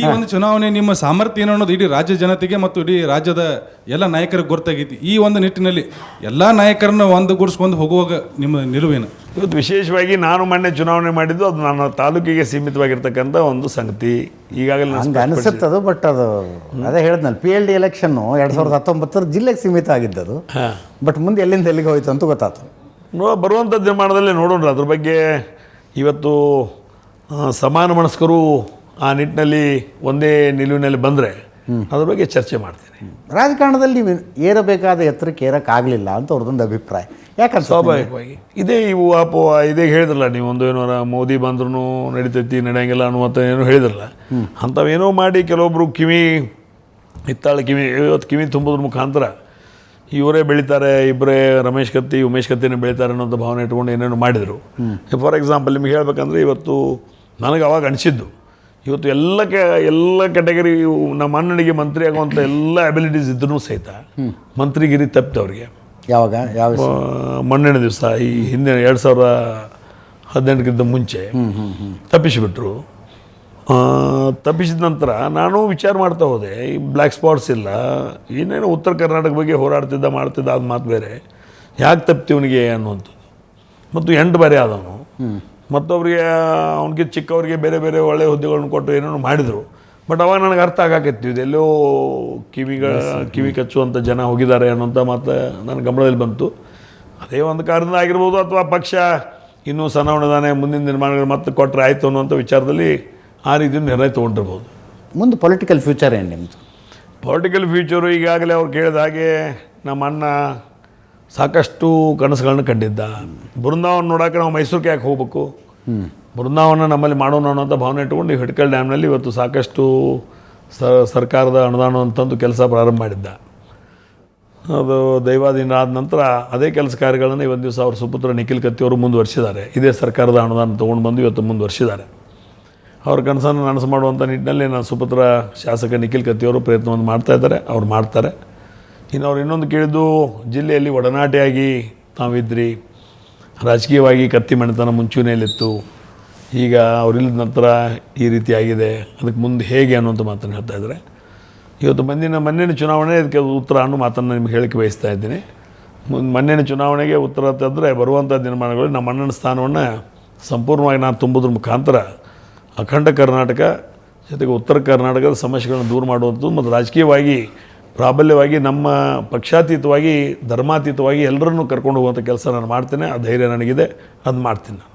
ಈ ಒಂದು ಚುನಾವಣೆ ನಿಮ್ಮ ಸಾಮರ್ಥ್ಯ ಏನು ಅನ್ನೋದು ಇಡೀ ರಾಜ್ಯ ಜನತೆಗೆ ಮತ್ತು ಇಡೀ ರಾಜ್ಯದ ಎಲ್ಲ ನಾಯಕರಿಗೆ ಗೊತ್ತಾಗೈತಿ. ಈ ಒಂದು ನಿಟ್ಟಿನಲ್ಲಿ ಎಲ್ಲ ನಾಯಕರನ್ನ ಒಂದುಗೂಡಿಸ್ಕೊಂಡು ಹೋಗುವಾಗ ನಿಮ್ಮ ನಿಲುವೇನು? ಇವತ್ತು ವಿಶೇಷವಾಗಿ ನಾನು ಮೊನ್ನೆ ಚುನಾವಣೆ ಮಾಡಿದ್ದು ಅದು ನನ್ನ ತಾಲೂಕಿಗೆ ಸೀಮಿತವಾಗಿರ್ತಕ್ಕಂಥ ಒಂದು ಸಂಗತಿ. ಈಗಾಗಲೇ ನನಗೆ ಹಂಗೆ ಅನಿಸುತ್ತೆ ಅದು ಬಟ್ ಅದು ಅದೇ ಹೇಳಿದ್ನಲ್ಲ ಪಿ ಎಲ್ ಡಿ ಎಲೆಕ್ಷನ್ನು ಎರಡು ಸಾವಿರದ ಹತ್ತೊಂಬತ್ತರ ಜಿಲ್ಲೆಗೆ ಸೀಮಿತ ಆಗಿದ್ದದು. ಬಟ್ ಮುಂದೆ ಎಲ್ಲಿಂದ ಎಲ್ಲಿಗೆ ಹೋಯ್ತು ಅಂತ ಗೊತ್ತಾಯ್ತು ನೋ ಬರುವಂಥ ನಿರ್ಮಾಣದಲ್ಲಿ ನೋಡೋಣ. ಅದ್ರ ಬಗ್ಗೆ ಇವತ್ತು ಸಮಾನ ಮನಸ್ಕರು ಆ ನಿಟ್ಟಿನಲ್ಲಿ ಒಂದೇ ನಿಲುವಿನಲ್ಲಿ ಬಂದರೆ ಅದ್ರ ಬಗ್ಗೆ ಚರ್ಚೆ ಮಾಡ್ತೀನಿ. ರಾಜಕಾರಣದಲ್ಲಿ ನೀವು ಏರಬೇಕಾದ ಎತ್ತರಕ್ಕೆ ಏರೋಕ್ಕಾಗಲಿಲ್ಲ ಅಂತ ಅವ್ರದ್ದೊಂದು ಅಭಿಪ್ರಾಯ. ಯಾಕಂದ್ರೆ ಸ್ವಾಭಾವಿಕವಾಗಿ. ಇದೇ ಇವು ಅಪೋ ಇದೇ ಹೇಳಿದ್ರಲ್ಲ ನೀವು ಒಂದು ಏನಾರ ಮೋದಿ ಬಂದ್ರೂ ನಡೀತೈತಿ ನಡೆಯಂಗಿಲ್ಲ ಅನ್ನುವಂಥ ಏನೋ ಹೇಳಿದ್ರಲ್ಲ ಅಂಥವೇನೋ ಮಾಡಿ ಕೆಲವೊಬ್ಬರು ಕಿವಿ ಹಿತ್ತಾಳೆ ಕಿವಿ ಇವತ್ತು ಕಿವಿ ತುಂಬೋದ್ರ ಮುಖಾಂತರ ಇವರೇ ಬೆಳಿತಾರೆ ಇಬ್ಬರೇ ರಮೇಶ್ ಕತ್ತಿ ಉಮೇಶ್ ಕತ್ತಿನೇ ಬೆಳಿತಾರೆ ಅನ್ನೋಂಥ ಭಾವನೆ ಇಟ್ಕೊಂಡು ಏನೇನೋ ಮಾಡಿದರು. ಫಾರ್ ಎಕ್ಸಾಂಪಲ್ ನಿಮಗೆ ಹೇಳಬೇಕಂದ್ರೆ ಇವತ್ತು ನನಗೆ ಅವಾಗ ಅನಿಸಿದ್ದು ಇವತ್ತು ಎಲ್ಲ ಕೆ ಎಲ್ಲ ಕ್ಯಾಟಗರಿ ನಮ್ಮ ಅಣ್ಣನಿಗೆ ಮಂತ್ರಿ ಆಗುವಂಥ ಎಲ್ಲ ಅಬಿಲಿಟೀಸ್ ಇದ್ರೂ ಸಹಿತ ಮಂತ್ರಿಗಿರಿ ತಪ್ಪಿದವ್ರಿಗೆ. ಯಾವಾಗ? ಯಾವ ಮಣ್ಣಿನ ಮೊನ್ನೆನ ದಿವಸ ಈ ಹಿಂದಿನ ಎರಡು ಸಾವಿರದ ಹದಿನೆಂಟಕ್ಕಿಂತ ಮುಂಚೆ ತಪ್ಪಿಸಿಬಿಟ್ರು. ತಪ್ಪಿಸಿದ ನಂತರ ನಾನು ವಿಚಾರ ಮಾಡ್ತಾ ಹೋದೆ ಈ ಬ್ಲ್ಯಾಕ್ ಸ್ಪಾಟ್ಸ್ ಇಲ್ಲ ಏನೇನು ಉತ್ತರ ಕರ್ನಾಟಕ ಬಗ್ಗೆ ಹೋರಾಡ್ತಿದ್ದ ಮಾಡ್ತಿದ್ದ ಅದು ಮಾತು ಬೇರೆ. ಯಾಕೆ ತಪ್ಪಿವನಿಗೆ ಅನ್ನುವಂಥದ್ದು. ಮತ್ತು ಎಂಟು ಬಾರಿ ಆದವನು. ಮತ್ತೊಬ್ಬರಿಗೆ ಅವನಿಗೆ ಚಿಕ್ಕವರಿಗೆ ಬೇರೆ ಬೇರೆ ಒಳ್ಳೆಯ ಹುದ್ದೆಗಳನ್ನ ಕೊಟ್ಟು ಏನೇನು ಮಾಡಿದರು. ಬಟ್ ಅವಾಗ ನನಗೆ ಅರ್ಥ ಆಗಾಕೈತಿ ಎಲ್ಲೋ ಕಿವಿಗಳ ಕಿವಿ ಕಚ್ಚುವಂಥ ಜನ ಹೋಗಿದ್ದಾರೆ ಅನ್ನೋಂಥ ಮಾತು ನನ್ನ ಗಮನದಲ್ಲಿ ಬಂತು. ಅದೇ ಒಂದು ಕಾರಣದಿಂದ ಆಗಿರ್ಬೋದು ಅಥವಾ ಪಕ್ಷ ಇನ್ನೂ ಸಣ್ಣವನದಾನೆ ಮುಂದಿನ ನಿರ್ಮಾಣಗಳು ಮತ್ತೆ ಕೊಟ್ಟರೆ ಆಯಿತು ಅನ್ನುವಂಥ ವಿಚಾರದಲ್ಲಿ ಆ ರೀತಿ ನಿರ್ಣಯ ತೊಗೊಂಡಿರ್ಬೋದು. ಮುಂದೆ ಪೊಲಿಟಿಕಲ್ ಫ್ಯೂಚರ್ ಏನು ನಿಮ್ಮದು ಪೊಲಿಟಿಕಲ್ ಫ್ಯೂಚರು ಈಗಾಗಲೇ ಅವ್ರು ಕೇಳಿದ ಹಾಗೆ ನಮ್ಮ ಅಣ್ಣ ಸಾಕಷ್ಟು ಕನಸುಗಳನ್ನ ಕಂಡಿದ್ದ. ಬೃಂದಾವನ ನೋಡೋಕೆ ನಾವು ಮೈಸೂರಿಗೆ ಯಾಕೆ ಹೋಗ್ಬೇಕು? ಬೃಂದಾವನ ನಮ್ಮಲ್ಲಿ ಮಾಡೋಣ ಅನ್ನೋಂಥ ಭಾವನೆ ಇಟ್ಕೊಂಡು ಈ ಹಿಡ್ಕಲ್ ಡ್ಯಾಮ್ನಲ್ಲಿ ಇವತ್ತು ಸಾಕಷ್ಟು ಸರ್ಕಾರದ ಅನುದಾನ ಅಂತಂದು ಕೆಲಸ ಪ್ರಾರಂಭ ಮಾಡಿದ್ದ. ಅದು ದೈವಾಧೀನ ಆದ ನಂತರ ಅದೇ ಕೆಲಸ ಕಾರ್ಯಗಳನ್ನು ಇವತ್ತು ದಿವಸ ಅವ್ರ ಸುಪುತ್ರ ನಿಖಿಲ್ ಕತ್ತಿ ಅವರು ಮುಂದುವರಿಸಿದ್ದಾರೆ. ಇದೇ ಸರ್ಕಾರದ ಅನುದಾನ ತೊಗೊಂಡು ಬಂದು ಇವತ್ತು ಮುಂದುವರಿಸಿದ್ದಾರೆ. ಅವ್ರ ಕನಸನ್ನು ನನಸು ಮಾಡುವಂಥ ನಿಟ್ಟಿನಲ್ಲಿ ನನ್ನ ಸುಪುತ್ರ ಶಾಸಕ ನಿಖಿಲ್ ಕತ್ತಿಯವರು ಪ್ರಯತ್ನವನ್ನು ಮಾಡ್ತಾ ಇದ್ದಾರೆ. ಅವ್ರು ಮಾಡ್ತಾರೆ. ಇನ್ನು ಅವ್ರು ಇನ್ನೊಂದು ಕೇಳಿದ್ದು, ಜಿಲ್ಲೆಯಲ್ಲಿ ಒಡನಾಟಿಯಾಗಿ ತಾವಿದ್ರಿ. ರಾಜಕೀಯವಾಗಿ ಕತ್ತಿ ಮನೆತನ ಮುಂಚೂಣಿಯಲ್ಲಿತ್ತು. ಈಗ ಅವರಿಲ್ಲದ ನಂತರ ಈ ರೀತಿ ಆಗಿದೆ. ಅದಕ್ಕೆ ಮುಂದೆ ಹೇಗೆ ಅನ್ನುವಂಥ ಮಾತನ್ನು ಹೇಳ್ತಾ ಇದ್ದಾರೆ. ಇವತ್ತು ಮಂದಿನ ಮೊನ್ನೆನ ಚುನಾವಣೆ ಅದಕ್ಕೆ ಉತ್ತರ ಅನ್ನೋ ಮಾತನ್ನು ನಿಮ್ಗೆ ಹೇಳಿಕೆ ಬಯಸ್ತಾ ಇದ್ದೀನಿ. ಮುಂದೆ ಮೊನ್ನೆನ ಚುನಾವಣೆಗೆ ಉತ್ತರ ತಂದರೆ ಬರುವಂಥ ದಿನಮಾನಗಳು ನಮ್ಮ ಅಣ್ಣನ ಸ್ಥಾನವನ್ನು ಸಂಪೂರ್ಣವಾಗಿ ನಾನು ತುಂಬೋದ್ರ ಮುಖಾಂತರ ಅಖಂಡ ಕರ್ನಾಟಕ, ಜೊತೆಗೆ ಉತ್ತರ ಕರ್ನಾಟಕದ ಸಮಸ್ಯೆಗಳನ್ನು ದೂರ ಮಾಡುವಂಥದ್ದು ಮತ್ತು ರಾಜಕೀಯವಾಗಿ ಪ್ರಾಬಲ್ಯವಾಗಿ ನಮ್ಮ ಪಕ್ಷಾತೀತವಾಗಿ, ಧರ್ಮಾತೀತವಾಗಿ ಎಲ್ಲರನ್ನೂ ಕರ್ಕೊಂಡು ಹೋಗುವಂಥ ಕೆಲಸ ನಾನು ಮಾಡ್ತೇನೆ. ಆ ಧೈರ್ಯ ನನಗಿದೆ. ಅದು ಮಾಡ್ತೀನಿ ನಾನು.